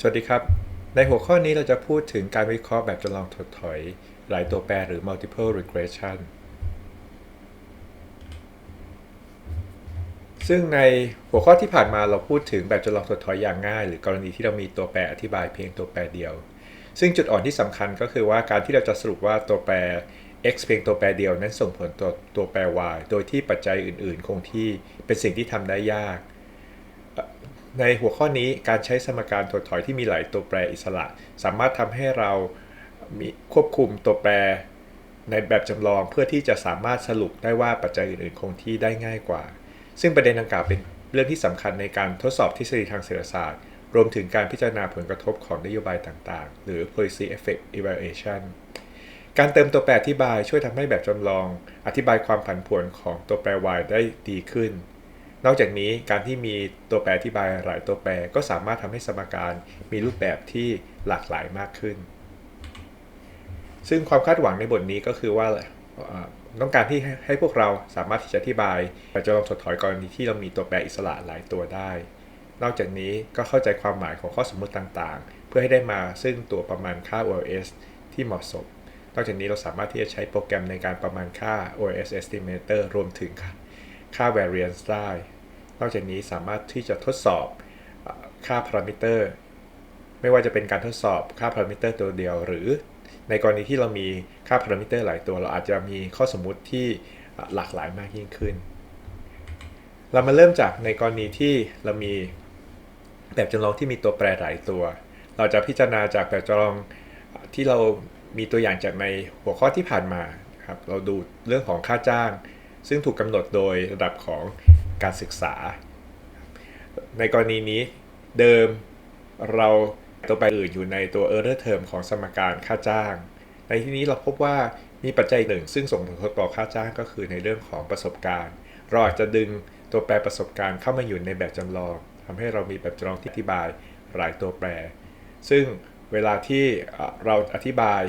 สวัสดีครับ ในหัวข้อนี้เราจะพูดถึงการวิเคราะห์แบบจำลองถดถอย หลายตัวแปรหรือ multiple regression ซึ่งในหัวข้อที่ผ่านมาเราพูดถึงแบบจำลองถดถอยอย่างง่าย หรือกรณีที่เรามีตัวแปรอธิบายเพียงตัวแปรเดียว ซึ่งจุดอ่อนที่สำคัญก็คือว่าการที่เราจะสรุปว่าตัวแปร x เพียงตัวแปรเดียวนั้นส่งผลต่อตัวแปร y โดยที่ปัจจัยอื่น ๆ คงที่เป็นสิ่งที่ทำได้ยาก ในหัวข้อนี้การใช้สมการถดถอยที่มีหลายตัวแปรอิสระ สามารถทำให้เรามีควบคุมตัวแปรในแบบจำลองเพื่อที่จะสามารถสรุปได้ว่าปัจจัยอื่นๆคงที่ได้ง่ายกว่า ซึ่งประเด็นดังกล่าวเป็นเรื่องที่สำคัญในการทดสอบทฤษฎีทางเศรษฐศาสตร์ รวมถึงการพิจารณาผลกระทบของนโยบายต่างๆ หรือ policy effect evaluation การเติมตัวแปรอธิบายช่วยทำให้แบบจำลอง อธิบายความผันผวนของตัวแปร y ได้ดีขึ้น นอกจากนี้การที่มีตัวแปรอธิบายหลายตัวแปรก็สามารถทำให้สมการมีรูปแบบที่หลากหลายมากขึ้น ซึ่งความคาดหวังในบทนี้ก็คือว่าต้องการที่ให้พวกเราสามารถที่จะอธิบายแบบจำลองถดถอยกรณีที่เรามีตัวแปรอิสระหลายตัวได้ นอกจากนี้ก็เข้าใจความหมายของข้อสมมติต่างๆ เพื่อให้ได้มาซึ่งตัวประมาณค่า OLS ที่เหมาะสม นอกจากนี้เราสามารถที่จะใช้โปรแกรมในการประมาณค่า OLS estimator รวมถึง ค่า variance ได้ นอกจากนี้สามารถที่จะทดสอบค่าพารามิเตอร์ ไม่ว่าจะเป็นการทดสอบค่าพารามิเตอร์ตัวเดียว หรือในกรณีที่เรามีค่าพารามิเตอร์หลายตัว เราอาจจะมีข้อสมมุติที่หลากหลายมากยิ่งขึ้น เรามาเริ่มจากในกรณีที่เรามีแบบจำลองที่มีตัวแปรหลายตัว เราจะพิจารณาจากแบบจำลองที่เรามีตัวอย่างจากในหัวข้อที่ผ่านมาครับ เราดูเรื่องของค่าจ้าง ซึ่งถูกกำหนดโดยระดับของการศึกษา ในกรณีนี้เดิมเราตัวแปรอื่นอยู่ในตัว error term ของสมการค่าจ้าง ในที่นี้เราพบว่ามีปัจจัยหนึ่ง ซึ่งส่งผลกระทบต่อค่าจ้างก็คือในเรื่องของประสบการณ์ เราอาจจะดึงตัวแปรประสบการณ์เข้ามาอยู่ในแบบจำลองทำให้เรามีแบบจำลองที่อธิบายหลายตัวแปร ซึ่งเวลาที่เราอธิบาย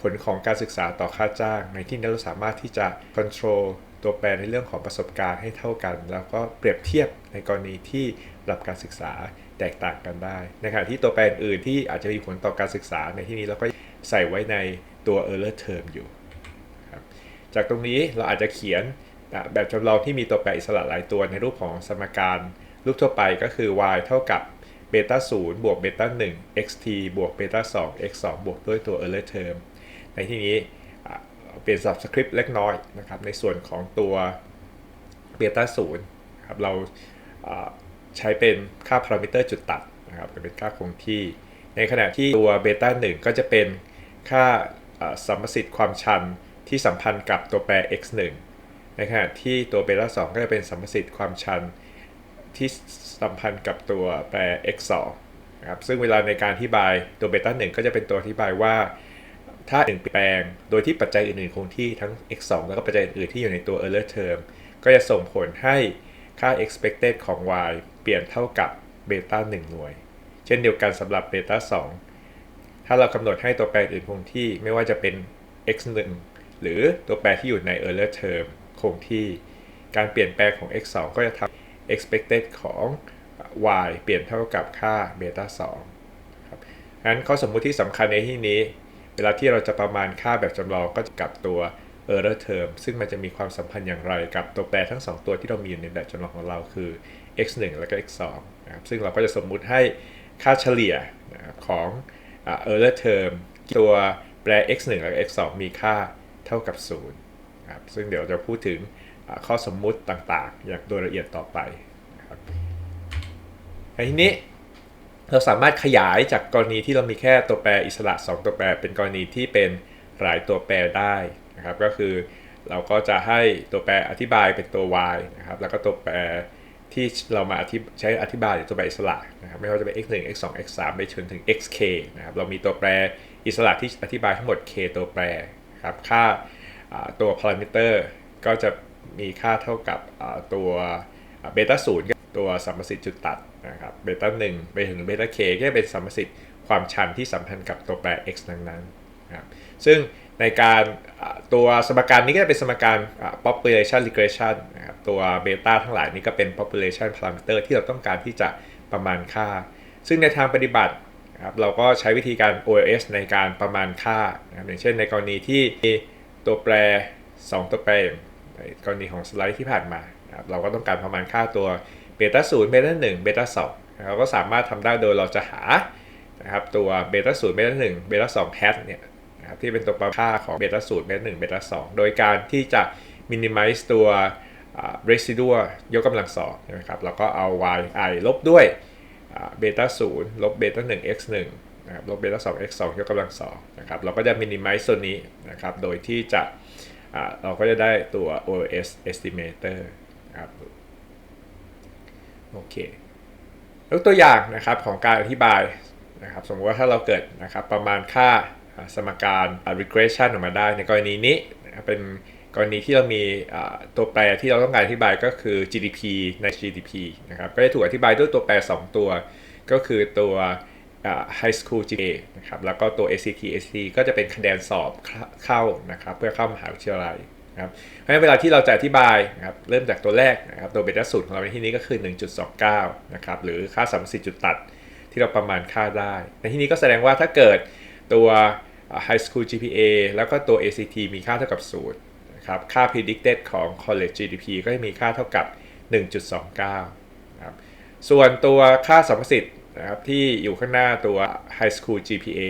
ผลของการศึกษาต่อค่าจ้าง ในที่นี้เราสามารถที่จะ control ตัวแปรในเรื่องของประสบการณ์ให้เท่ากัน แล้วก็เปรียบเทียบในกรณีที่ระดับการศึกษาแตกต่างกันได้ในขณะที่ตัวแปรอื่นที่อาจจะมีผลต่อการศึกษาในที่นี้เราก็ใส่ไว้ในตัว error term อยู่ครับจากตรงนี้เราอาจจะเขียนแบบจำลองที่มีตัวแปรอิสระหลายตัวในรูปของสมการรูปทั่วไปก็คือ y เท่ากับเบต้า0บวกเบต้า1 xt บวกเบต้า2 x 2บวกด้วยตัว error term ในที่นี้ เปลี่ยน subscript เล็กน้อยนะครับในส่วนของตัวเบต้า0ครับเราใช้เป็นค่าพารามิเตอร์จุดตัดนะครับเป็นค่าคงที่ ในขณะที่ตัวเบต้า1ก็จะเป็นค่าสัมประสิทธิ์ความชันที่สัมพันธ์กับตัวแปร x 1ในขณะที่ตัวเบต้า2ก็จะเป็นสัมประสิทธิ์ความชันที่สัมพันธ์กับตัวแปร x 2นะครับซึ่งเวลาในการอธิบายตัวเบต้า1ก็จะเป็นตัวอธิบายว่า ถ้า1เปลี่ยนแปลง โดยที่ปัจจัยอื่นๆคงที่ทั้ง x 2แล้วก็ปัจจัยอื่นๆที่อยู่ในตัว error term ก็จะส่งผลให้ค่า expected ของ y เปลี่ยนเท่ากับเบต้า1หน่วย เช่นเดียวกันสำหรับเบต้า2ถ้าเรากำหนดให้ตัวแปรอื่นคงที่ไม่ว่าจะเป็น x 1หรือตัวแปรที่อยู่ใน error term คงที่ การเปลี่ยนแปลงของ x 2ก็จะทำ expected ของ y เปลี่ยนเท่ากับค่าเบต้า2ครับงั้นข้อสมมุติที่สำคัญในที่นี้ เวลาที่เราจะประมาณค่าแบบจำลองก็จะกับตัว error term ซึ่งมันจะมีความสัมพันธ์อย่างไรกับตัวแปรทั้ง 2 ตัวที่เรามีอยู่ในแบบจำลองของเราคือ x 1แล้วก็ x 2นะครับซึ่งเราก็จะสมมุติให้ค่าเฉลี่ยของ error term ตัวแปร x 1และ x 2มีค่าเท่ากับ0นะครับซึ่งเดี๋ยวจะพูดถึงข้อสมมุติต่างๆ อย่างโดยละเอียดต่อไปนะครับในที่นี้ เราสามารถขยายจากกรณีที่เรามีแค่ตัวแปรอิสระ 2 ตัวแปร เป็นกรณีที่เป็นหลายตัวแปรได้นะครับก็คือเราก็จะให้ตัวแปรอธิบายเป็นตัว y นะครับแล้วก็ตัวแปรที่เรามาใช้อธิบายตัวแปรอิสระนะครับไม่ว่าจะเป็น x 1 x 2 x 3ไปจนถึง xk นะครับเรามีตัวแปรอิสระที่อธิบายทั้งหมด k ตัวแปรครับค่าตัวพารามิเตอร์ก็จะมีค่าเท่ากับตัวเบต้าศูนย์ ตัวสัมประสิทธิ์จุดตัดนะครับเบต้าหนึ่งไปถึงเบต้าเคก็จะเป็นสัมประสิทธิ์ความชันที่สัมพันธ์กับตัวแปร x นั้นๆนะครับซึ่งในการตัวสมการนี้ก็จะเป็นสมการ population regression นะครับตัวเบต้าทั้งหลายนี้ก็เป็น population parameter ที่เราต้องการที่จะประมาณค่า ซึ่งในทางปฏิบัตินะครับเราก็ใช้วิธีการ OLS ในการประมาณค่านะครับอย่างเช่นในกรณีที่มีตัวแปร 2 ตัวแปรในกรณีของสไลด์ที่ผ่านมานะครับเราก็ต้องการประมาณค่าตัว เบต้า0เบต้า1เบต้า2เราก็สามารถทำได้โดยเราจะหานะครับตัวเบต้า0เบต้า1เบต้า2 hat เนี่ยนะครับที่เป็นตัวประค่าของเบต้า0เบต้า1เบต้า2โดยการที่จะ minimize ตัว residual ยกกำลังสองนะครับแล้วก็เอา yi ลบด้วยเบต้า0ลบเบต้า1 x 1นะครับลบเบต้า2 x 2ยกกำลังสองนะครับเราก็จะ minimize ส่วนนี้นะครับโดยที่จะเราก็จะได้ตัว OS estimator นะครับ โอเคยกตัวอย่างนะครับของการอธิบายนะครับสมมติว่าถ้าเราเกิดนะครับประมาณค่าสมการ regression ออกมาได้ ในกรณีนี้นะครับเป็นกรณีที่เรามีตัวแปรที่เราต้องการอธิบายก็คือ GDP ใน GDP นะครับก็จะถูกอธิบายด้วยตัวแปร 2 ตัว ก็คือตัว High School GPA นะครับแล้วก็ตัว ACT ACT ก็จะเป็นคะแนนสอบเข้านะครับเพื่อเข้ามหาวิทยาลัย นะครับเพราะฉะนั้นเวลาที่เราจะอธิบายนะครับเริ่มจากตัวแรกนะครับตัวเบต้าสูตรของเราในที่นี้ก็คือ 1.29 นะครับหรือค่าสัมสิทธิ์จุดตัดที่เราประมาณค่าได้ ในที่นี้ก็แสดงว่าถ้าเกิดตัว High School GPA แล้วก็ตัว ACT มีค่าเท่ากับ0นะครับค่า predicted ของ college GDP ก็จะมีค่าเท่ากับ 1.29นะครับส่วนตัวค่าสัมสิทธิ์นะครับที่อยู่ข้างหน้าตัว high school GPA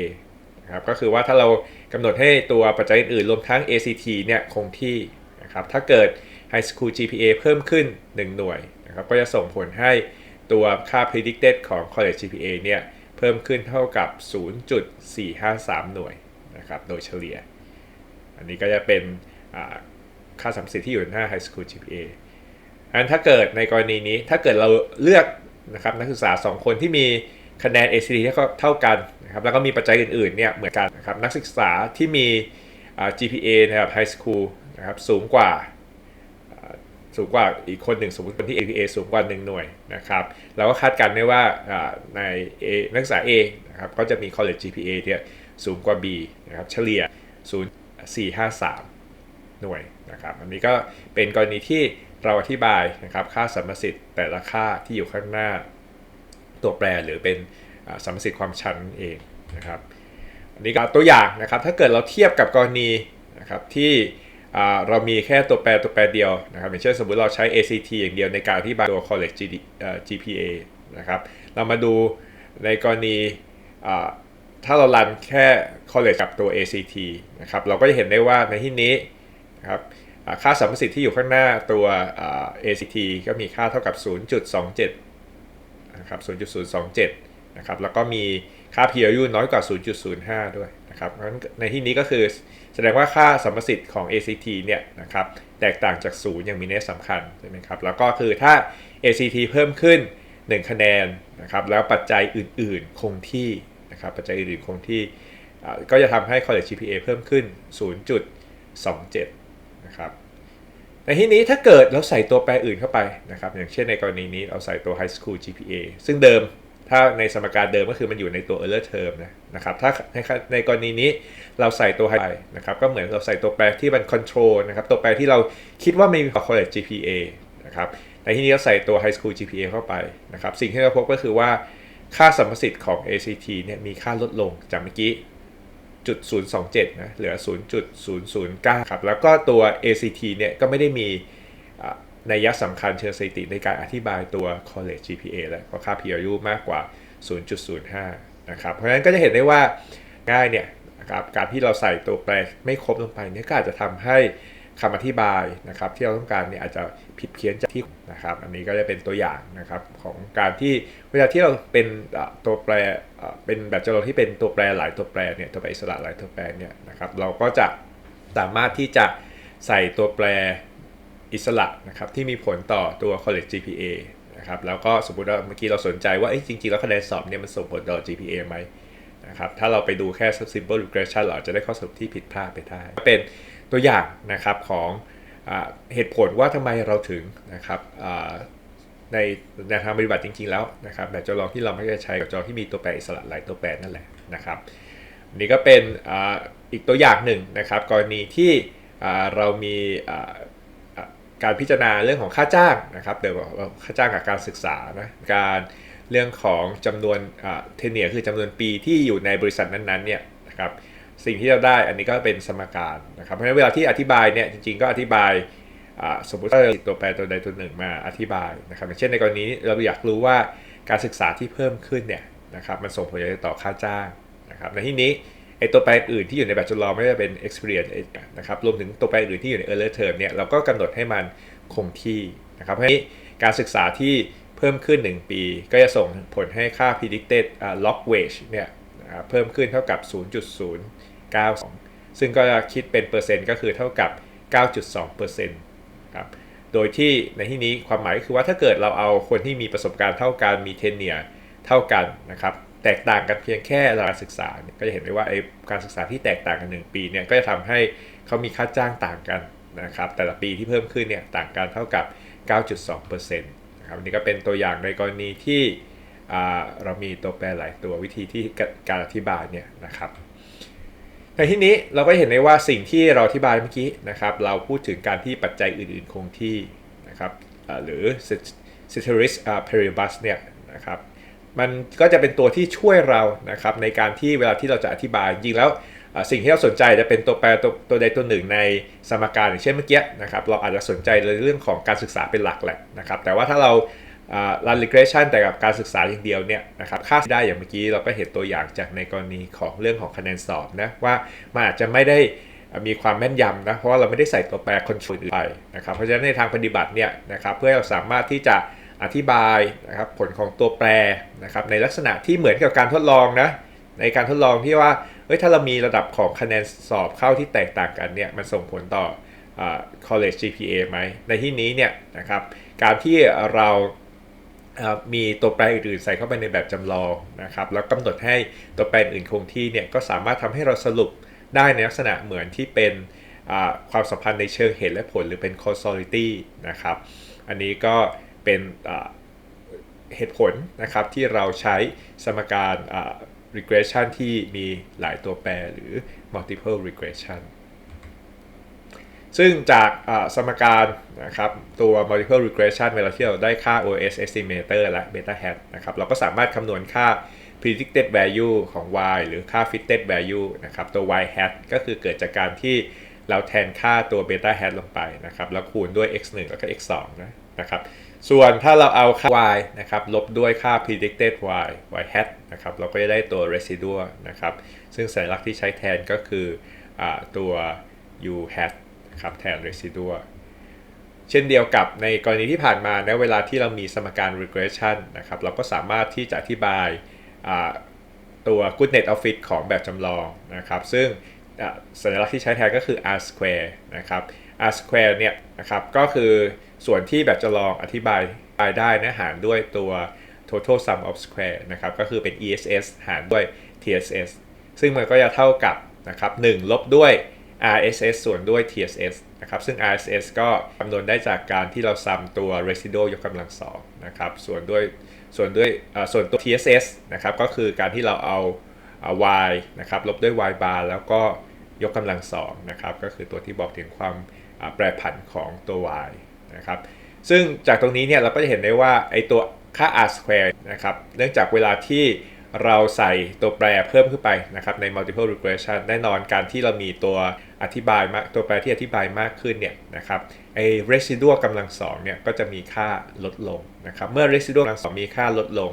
นะครับก็คือว่าถ้าเรา กำหนดให้ตัวปัจจัยอื่นรวมทั้ง ACT เนี่ยคงที่นะครับถ้าเกิด high school GPA เพิ่มขึ้น 1 หน่วยนะครับก็จะส่งผลให้ตัวค่า predicted ของ college GPA เนี่ยเพิ่มขึ้นเท่ากับ 0.453 หน่วยนะครับโดยเฉลี่ย อันนี้ก็จะเป็นค่าสัมสิทธิ์ที่อยู่หน้า High School GPA อันถ้าเกิดในกรณีนี้ถ้าเกิดเราเลือกนะครับนักศึกษา 2 คนที่มีคะแนน ACT เท่ากัน นะครับแล้วก็มีปัจจัยอื่นๆเนี่ยเหมือนกันนะครับนักศึกษาที่มี GPA นะครับ High School นะครับสูงกว่าสูงกว่าอีกคนหนึ่งสมมติคนที่ APA สูงกว่า 1 หน่วยนะครับเราก็คาดการณ์ได้ว่าใน A นักศึกษา A นะครับก็จะมี College GPA เนี่ยสูงกว่า B นะครับเฉลี่ย 0.453 หน่วยนะครับอันนี้ก็เป็นกรณีที่เราอธิบายนะครับค่าสัมประสิทธิ์แต่ละค่าที่อยู่ข้างหน้าตัวแปรหรือเป็น สัมประสิทธิ์ความชันเองนะครับอันนี้ก็ตัวอย่างนะครับถ้าเกิดเราเทียบกับกรณีนะครับที่เรามีแค่ตัวแปรตัวแปรเดียวนะครับอย่างเช่นสมมติเราใช้ ACT อย่างเดียวในการอธิบายตัว college GPA นะครับเรามาดูในกรณีถ้าเรารันแค่ college กับตัว ACT นะครับเราก็จะเห็นได้ว่าในที่นี้นะครับค่าสัมประสิทธิ์ที่อยู่ข้างหน้าตัว ACT ก็มีค่าเท่ากับ 0.27นะครับ0.027 นะครับแล้วก็มีค่า PRU น้อยกว่า 0.05 ด้วยนะครับเพราะฉะนั้นในที่นี้ก็คือแสดงว่าค่าสัมประสิทธิ์ของ ACT เนี่ยนะครับแตกต่างจาก0อย่างมีนัยสำคัญใช่ไหมครับแล้วก็คือถ้า ACT เพิ่มขึ้น 1 คะแนนนะครับแล้วปัจจัยอื่นๆคงที่นะครับปัจจัยอื่นๆคงที่ก็จะทำให้ college GPA เพิ่มขึ้น 0.27 นะครับในที่นี้ถ้าเกิดเราใส่ตัวแปรอื่นเข้าไปนะครับอย่างเช่นในกรณีนี้เราใส่ตัว high school GPA ซึ่งเดิม ถ้าในสมการเดิมก็คือมันอยู่ในตัว error term นะนะครับ ถ้าในในกรณีนี้เราใส่ตัว high นะครับ ก็เหมือนเราใส่ตัวแปรที่มัน control นะครับ ตัวแปรที่เราคิดว่าไม่มี college GPA นะครับในที่นี้เราใส่ตัว high school GPA เข้าไปนะครับ สิ่งที่เราพบก็คือว่าค่าสัมประสิทธิ์ของ ACT เนี่ยมีค่าลดลงจากเมื่อกี้จุด027นะเหลือ 0.009 ครับ แล้วก็ตัว ACT เนี่ยก็ไม่ได้มี นัยสำคัญเชิงสถิติในการอธิบายตัว college GPA แล้วเพราะค่า PRU มากกว่า 0.05 นะครับ เพราะฉะนั้นก็จะเห็นได้ว่าง่ายเนี่ยนะครับการที่เราใส่ตัวแปรไม่ครบลงไปเนี่ยก็อาจจะทำให้คำอธิบายนะครับที่เราต้องการเนี่ยอาจจะผิดเพี้ยนจากที่นะครับ อันนี้ก็จะเป็นตัวอย่างนะครับของการที่เวลาที่เราเป็นตัวแปรเป็นแบบจำลองที่เป็นตัวแปรหลายตัวแปรเนี่ยตัวแปรอิสระหลายตัวแปรเนี่ยนะครับเราก็จะสามารถที่จะใส่ตัวแปร อิสระนะครับที่มีผลต่อตัว college GPA นะครับแล้วก็สมมติว่าเมื่อกี้เราสนใจว่าจริง ๆ แล้วคะแนนสอบเนี่ยมันส่งผลต่อ GPA ไหมนะครับถ้าเราไปดูแค่ simple regression เราจะได้ข้อสรุปที่ผิดพลาดไปได้ เป็นตัวอย่างนะครับของเหตุผลว่าทำไมเราถึงนะครับในในทางปฏิบัติจริง ๆ แล้วนะครับแบบจำลองที่เราไม่ได้ใช้กับจอที่มีตัวแปรอิสระหลายตัวแปรนั่นแหละนะครับนี่ก็เป็นออีกตัวอย่างหนึ่งนะครับ กรณีที่เรามี การพิจารณาเรื่องของค่าจ้างนะครับเดี๋ยวค่าจ้างกับการศึกษานะการเรื่องของจำนวนเทเนียคือจำนวนปีที่อยู่ในบริษัทนั้นๆเนี่ยนะครับสิ่งที่เราได้อันนี้ก็เป็นสมการนะครับเพราะฉะนั้นเวลาที่อธิบายเนี่ยจริงๆก็อธิบายสมมติว่าตัวแปรตัวใดตัวหนึ่งมาอธิบายนะครับเช่นในกรณีเราอยากรู้ว่าการศึกษาที่เพิ่มขึ้นเนี่ยนะครับมันส่งผลยังไงต่อค่าจ้างนะครับในที่นี้ ไอตัวแปรอื่นที่อยู่ในแบบจำลองไม่ว่าจะเป็น experience นะครับรวมถึงตัวแปรอื่นที่อยู่ใน earlier term เนี่ยเราก็กำหนดให้มันคงที่นะครับเพราะฉะนั้การศึกษาที่เพิ่มขึ้น 1 ปี ก็จะส่งผลให้ค่า predicted log wage เนี่ยเพิ่มขึ้นเท่ากับ 0.092 ซึ่งก็จะคิดเป็นเปอร์เซ็นต์ก็คือเท่ากับ 9.2%ครับโดยที่ในที่นี้ความหมายก็คือว่าถ้าเกิดเราเอาคนที่มีประสบการณ์เท่ากันมีเทนเนียเท่ากันนะครับ แตกต่างกันเพียงแค่ระดับศึกษาก็จะเห็นได้ว่าไอ้การศึกษาที่แตกต่างกัน 1 ปีเนี่ยก็จะทำให้เขามีค่าจ้างต่างกันนะครับแต่ละปีที่เพิ่มขึ้นเนี่ยต่างกันเท่ากับ 9.2%นะครับนี่ก็เป็นตัวอย่างในกรณีที่เรามีตัวแปรหลายตัววิธีที่การอธิบายเนี่ยนะครับในที่นี้เราก็เห็นได้ว่าสิ่งที่เราอธิบายเมื่อกี้นะครับเราพูดถึงการที่ปัจจัยอื่นๆคงที่นะครับหรือ ceteris paribus เนี่ยนะครับ มันก็จะเป็นตัวที่ช่วยเรานะครับในการที่เวลาที่เราจะอธิบายจริงแล้วสิ่งที่เราสนใจจะเป็นตัวแปรตัวตัวใดตัวหนึ่งในสมการอย่างเช่นเมื่อกี้นะครับเราอาจจะสนใจในเรื่องของการศึกษาเป็นหลักแหละนะครับแต่ว่าถ้าเรารัน regression แต่กับการศึกษาอย่างเดียวเนี่ยนะครับค่าได้อย่างเมื่อกี้เราก็เห็นตัวอย่างจากในกรณีของเรื่องของคะแนนสอบนะว่ามันอาจจะไม่ได้มีความแม่นยำนะเพราะว่าเราไม่ได้ใส่ตัวแปรคนโทรลไปนะครับเพราะฉะนั้นในทางปฏิบัติเนี่ยนะครับเพื่อเราสามารถที่จะ อธิบายนะครับผลของตัวแปรนะครับในลักษณะที่เหมือนกับการทดลองนะในการทดลองที่ว่าเฮ้ยถ้าเรามีระดับของคะแนนสอบเข้าที่แตกต่างกันเนี่ยมันส่งผลต่อ college GPA ไหมในที่นี้เนี่ยนะครับการที่เรามีตัวแปรอื่นๆใส่เข้าไปในแบบจำลองนะครับแล้วกำหนดให้ตัวแปรอื่นคงที่เนี่ยก็สามารถทำให้เราสรุปได้ในลักษณะเหมือนที่เป็นความสัมพันธ์ในเชิงเหตุและผลหรือเป็น causality นะครับอันนี้ก็ เป็นเหตุผลนะครับที่เราใช้สมการ regression ที่มีหลายตัวแปรหรือ multiple regression ซึ่งจากสมการนะครับตัว multiple regression เวลาที่เราได้ค่า OS estimator และ beta hat นะครับเราก็สามารถคำนวณค่า predicted value ของ y หรือค่า fitted value นะครับตัว y hat ก็คือเกิดจากการที่เราแทนค่าตัว beta hat ลงไปนะครับแล้วคูณด้วย x 1 แล้วก็ x 2 นะนะครับ ส่วนถ้าเราเอาค่า y นะครับลบด้วยค่า predicted y y hat นะครับเราก็จะได้ตัว residual นะครับซึ่งสัญลักษณ์ที่ใช้แทนก็คืออตัว u hat นะครับแทน residual เช่นเดียวกับในกรณีที่ผ่านมาในเวลาที่เรามีสมการ regression นะครับเราก็สามารถที่จะอธิบายตัว goodness of fit ของแบบจำลองนะครับ ซึ่งสัญลักษณ์ที่ใช้แทนก็คือ r square นะครับ r square เนี่ยนะครับก็คือ ส่วนที่แบบจำลองอธิบายได้นะหารด้วยตัว total sum of square นะครับก็คือเป็น ESS หารด้วย TSS ซึ่งมันก็จะเท่ากับนะครับ1ลบด้วย RSS ส่วนด้วย TSS นะครับซึ่ง RSS ก็คำนวณได้จากการที่เราซัมตัว residual ยกกำลังสองนะครับส่วนด้วยส่วนด้วยส่วนตัว TSS นะครับก็คือการที่เราเอา y นะครับลบด้วย y bar แล้วก็ยกกำลังสองนะครับก็คือตัวที่บอกถึงความแปรผันของตัว y นะครับซึ่งจากตรงนี้เนี่ยเราก็จะเห็นได้ว่าไอตัวค่า r square นะครับเนื่องจากเวลาที่เราใส่ตัวแปรเพิ่มขึ้นไปนะครับใน multiple regression แน่นอนการที่เรามีตัวอธิบายมากตัวแปรที่อธิบายมากขึ้นเนี่ยนะครับไอ้ residual กำลังสองเนี่ยก็จะมีค่าลดลงนะครับเมื่อ residual กำลังสองมีค่าลดลง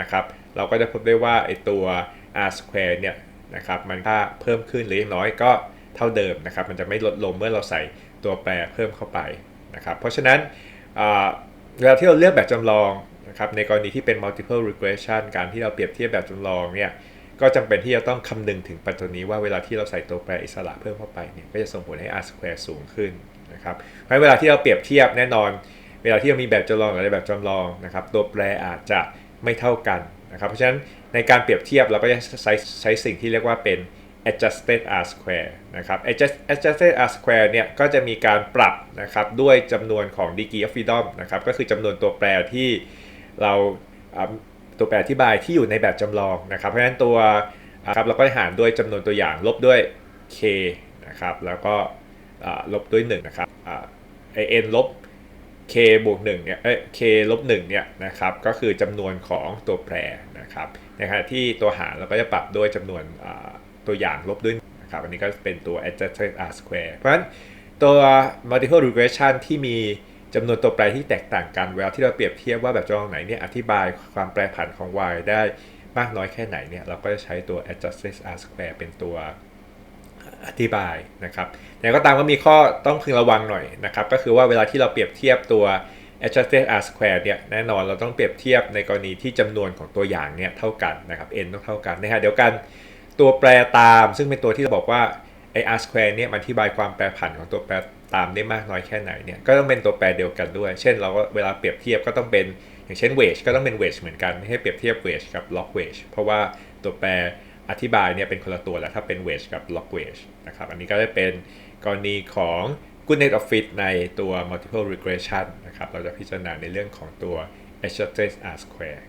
นะครับเราก็จะพบได้ว่าไอ้ตัว r square เนี่ยนะครับมันค่าเพิ่มขึ้นหรืออย่างน้อยก็เท่าเดิมนะครับมันจะไม่ลดลงเมื่อเราใส่ตัวแปรเพิ่มเข้าไป นะครับเพราะฉะนั้นเวลาที่เราเลือกแบบจำลองนะครับในกรณีที่เป็น multiple regression การที่เราเปรียบเทียบแบบจำลองเนี่ยก็จำเป็นที่จะต้องคำนึงถึงปัจจุบันนี้ว่าเวลาที่เราใส่ตัวแปรอิสระเพิ่มเข้าไปเนี่ยก็จะส่งผลให้ r square สูงขึ้นนะครับเพราะเวลาที่เราเปรียบเทียบแน่นอน เวลาที่เรามีแบบจำลองหรือแบบจำลองนะครับตัวแปรอาจจะไม่เท่ากันนะครับเพราะฉะนั้นในการเปรียบเทียบเราก็จะใช้ใช้สิ่งที่เรียกว่าเป็น adjusted r square นะครับ adjusted r square เนี่ยก็จะมีการปรับนะครับด้วยจำนวนของ degree of freedom นะครับก็คือจำนวนตัวแปรที่เราตัวแปรอธิบายที่อยู่ในแบบจำลองนะครับ เพราะฉะนั้นตัวครับเราก็หารด้วยจำนวนตัวอย่างลบด้วย k นะครับแล้วก็ลบด้วย1นะครับ n ลบ k บวก1เนี่ยเอ้ย k ลบ1เนี่ยนะครับก็คือจำนวนของตัวแปรนะครับในขณะที่ตัวหารเราก็จะปรับด้วยจำนวน ตัวอย่างลบด้วยนะครับอันนี้ก็เป็นตัว adjusted r square เพราะฉะนั้นตัว multiple regression ที่มีจำนวนตัวแปรที่แตกต่างกันเวลาที่เราเปรียบเทียบว่าแบบจำลองไหนเนี่ยอธิบายความแปรผันของ y ได้มากน้อยแค่ไหนเนี่ยเราก็จะใช้ตัว adjusted r square เป็นตัวอธิบายนะครับแต่ก็ตามก็มีข้อต้องพึงระวังหน่อยนะครับ ก็คือว่าเวลาที่เราเปรียบเทียบตัว adjusted r square เนี่ยแน่นอนเราต้องเปรียบเทียบในกรณีที่จำนวนของตัวอย่างเนี่ยเท่ากันนะครับ n ต้องเท่ากันนะฮะเดี๋ยวกัน ตัวแปรตามซึ่งเป็นตัวที่เราบอกว่าไอ r square เนี่ยมันอธิบายความแปรผันของตัวแปรตามได้มากน้อยแค่ไหนเนี่ยก็ต้องเป็นตัวแปรเดียวกันด้วย เช่นเราก็เวลาเปรียบเทียบก็ต้องเป็นอย่างเช่น wage ก็ต้องเป็น wage เหมือนกันไม่ให้เปรียบเทียบ wage กับ log wage เพราะว่าตัวแปรอธิบายเนี่ยเป็นคนละตัวแล้วถ้าเป็น wage กับ log wage นะครับอันนี้ก็จะเป็นกรณีของ good net of fit ในตัว multiple regression นะครับเราจะพิจารณาในเรื่องของตัว adjusted r square